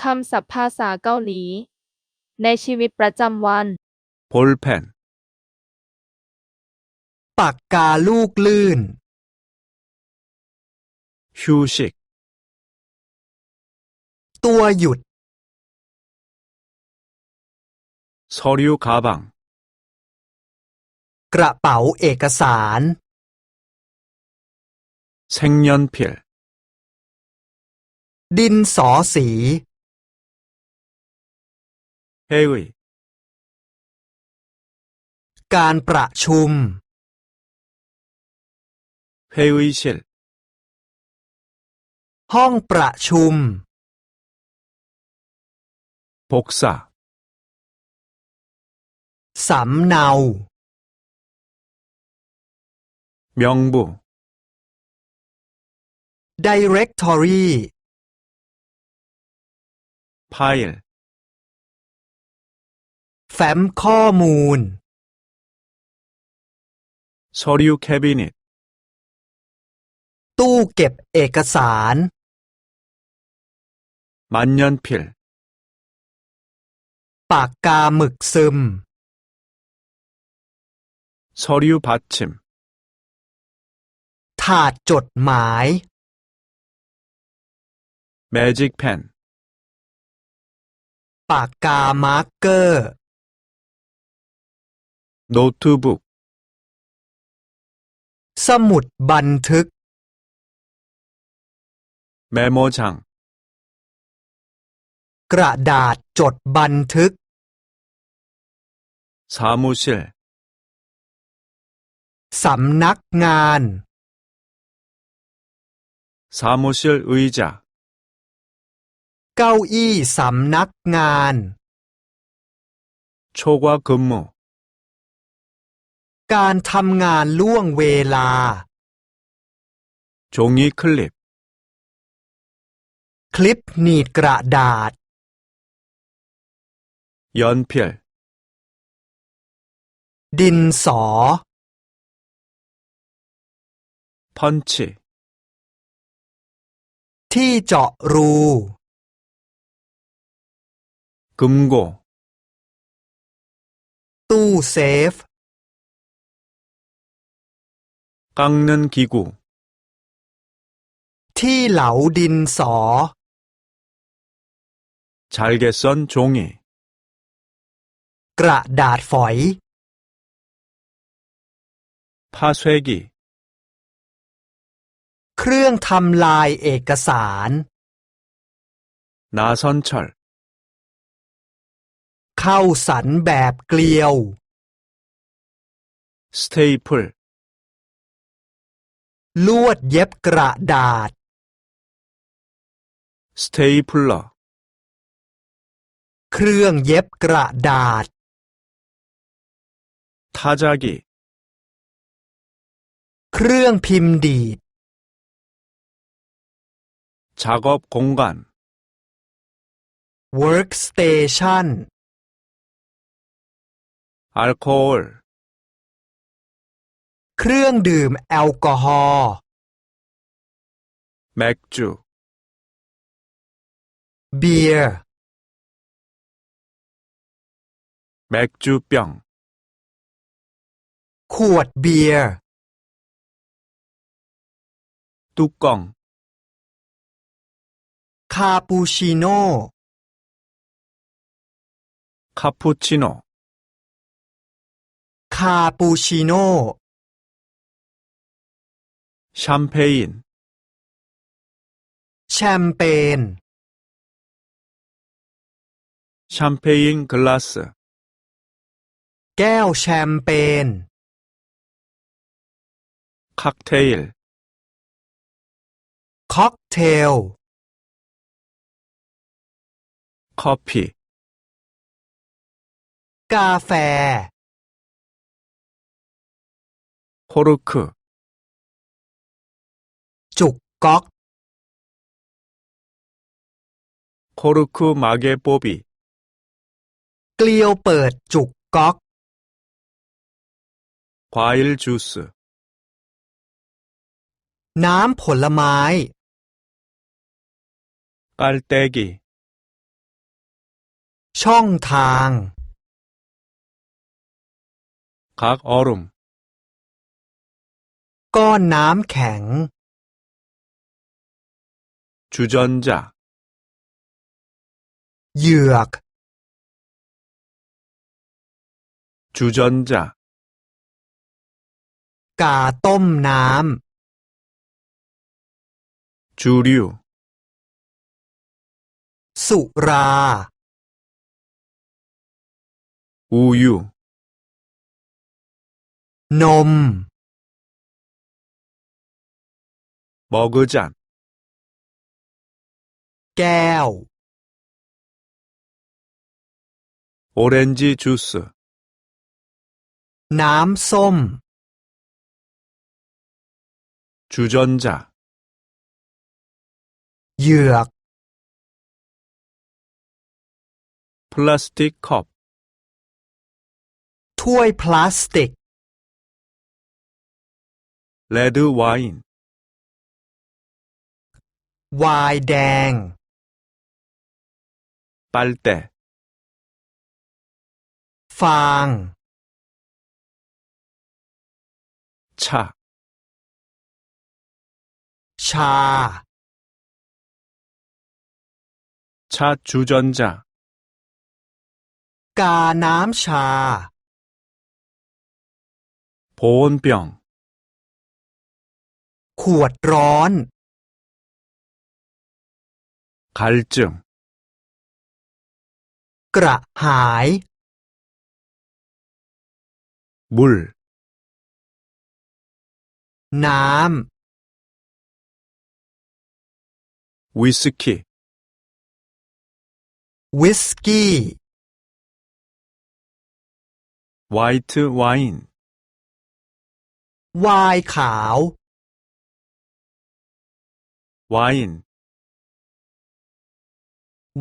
คำศัพท์ภาษาเกาหลี ในชีวิตประจำวัน 볼펜, ปากกาลูกลื่น 휴식, ตัวหยุด 서류 가방, กระเป๋าเอกสาร 색연필, ดินสอสี 회의, การประชุม 회의실, ห้องประชุม 복사, สำเนา 명부, directory 파일, แ ฟ้มข้อมูล 서류 캐비닛, ตู้เก็บเอกสาร 만년필, ปากกาหมึกซึม 서류 받침, ถาดจดหมาย 매직펜, ปากกามาร์กเกอร์ 노트북, สมุดบันทึก 메모장, กระดาษจดบันทึก 사무실, สำนักงาน 사무실 의자, เก้าอี้สำนักงาน 초과 근무, การทำงานล่วงเวลา 종이 클립, คลิปหนีดกระดาษ 연필, ดินสอ 펀치, ที่เจาะรู 금고, ตู้เซฟ 깎는 기구, ที่เหลาดินสอ 잘게 썬 종이, กระดาษฝอย 파쇄기, เครื่องทำลายเอกสาร 나선철, เข้าสันแบบเกลียว 스테이플, ลวดเย็บกระดาษ 스테이플러, เครื่องเย็บกระดาษ 타자기, เครื่องพิมพ์ดีด 작업 공간, workstation 알코올, เครื่องดื่มแอลกอฮอล์ 맥주, เบียร์ 맥주병, ขวดเบียร์ 뚜껑, คาปูชิโน่ 카푸치노, คาปูชิโน่ 샴페인, แชมเปญ 샴페인 글라스, แก้วแชมเปญ 칵테일, ค็อกเทล 커피, กาแฟ 코르크, จุกก๊อก 코르크 마개 뽑이, เกลียวเปิดจุกก๊อก 과일 주스, น้ำผลไม้ 깔때기, ช่องทาง 각 얼음, ก้อนน้ำแข็ง 주전자 유학 주전자 가똠남 주류 수라 우유 놈 먹으잔 แก้ว 오렌지 주스, น้ำส้ม 주전자, เหยือก 플라스틱 컵, ถ้วยพลาสติก 레드 와인, ไวน์แดง 빨대, ฟาง 차, ชา 차 주전자, กาน้ำชา 보온병, ขวดร้อน 갈증, กระหายบุลน้ำวิสกี้วิสกี้ไวท์ไวน์ไวน์ขาวไวน์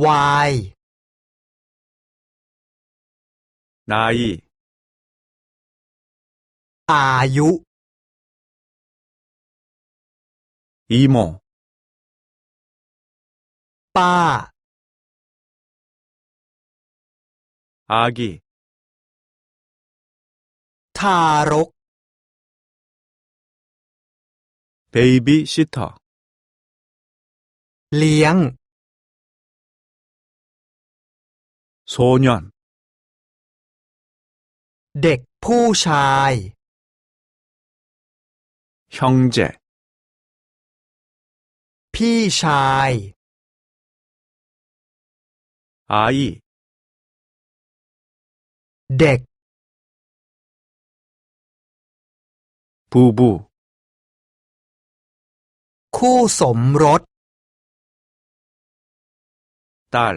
ไวน์ 나이. 아유. 이모. 빠. 아기. 타록. 베이비 시터. 리양 소년. เด็กผู้ชาย 형제, พี่ชาย 아이, เด็ก 부부, คู่สมรส 딸,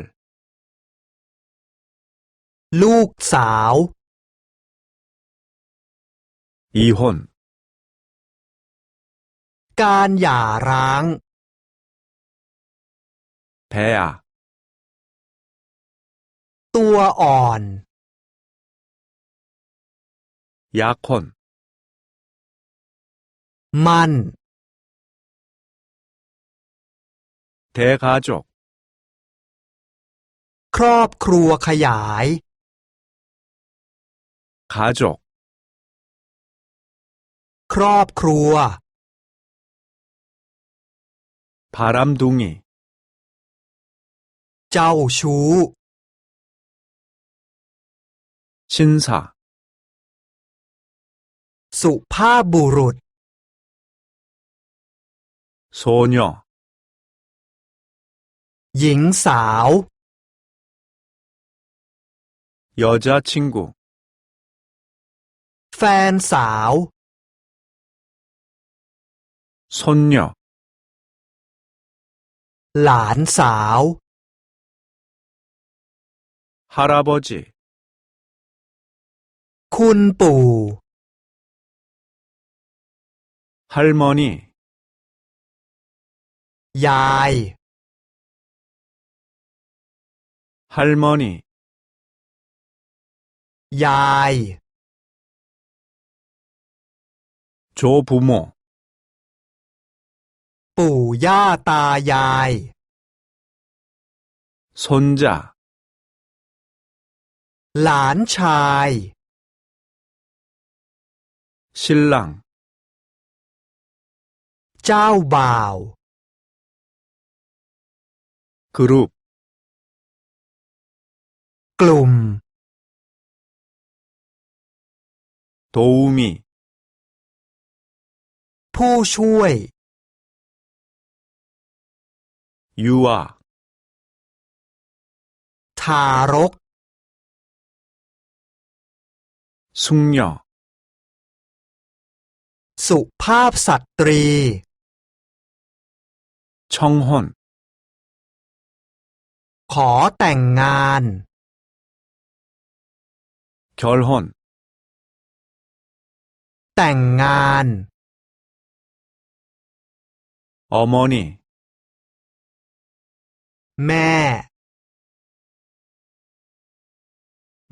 ลูกสาว 이혼, การหย่าร้าง 배아, ตัวอ่อน 약혼, มัน 대가족, ครอบครัวขยาย 가족, ครอบครัว 바람둥이, เจ้าชู้ 신사, สุภาพบุรุษ 소녀, หญิงสาว 여자친구, แฟนสาว 손녀 란사오 할아버지 쿤뿌 할머니 야이 할머니 야이 조부모 ปู่ย่าตายาย 손자, หลานชาย 신랑, เจ้าบ่าว 그룹, กลุ่ม 도우미, ผู้ช่วย 유아, ทารก 숙녀, สุภาพสตรี 청혼, ขอแต่งงาน 결혼, แต่งงาน 어머니, แม่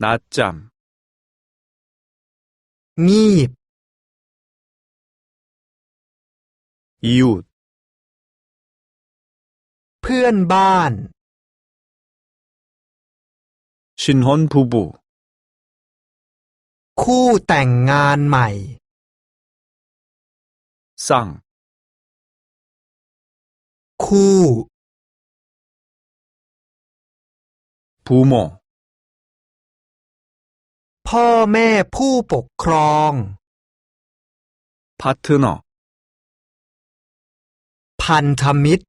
นัดจำงีบหยุดเพื่อนบ้าน ชินฮอนผู้บุคู่แต่งงานใหม่ สั่ง คู่ 부모, พ่อแม่ผู้ปกครอง 파트너, พันธมิตร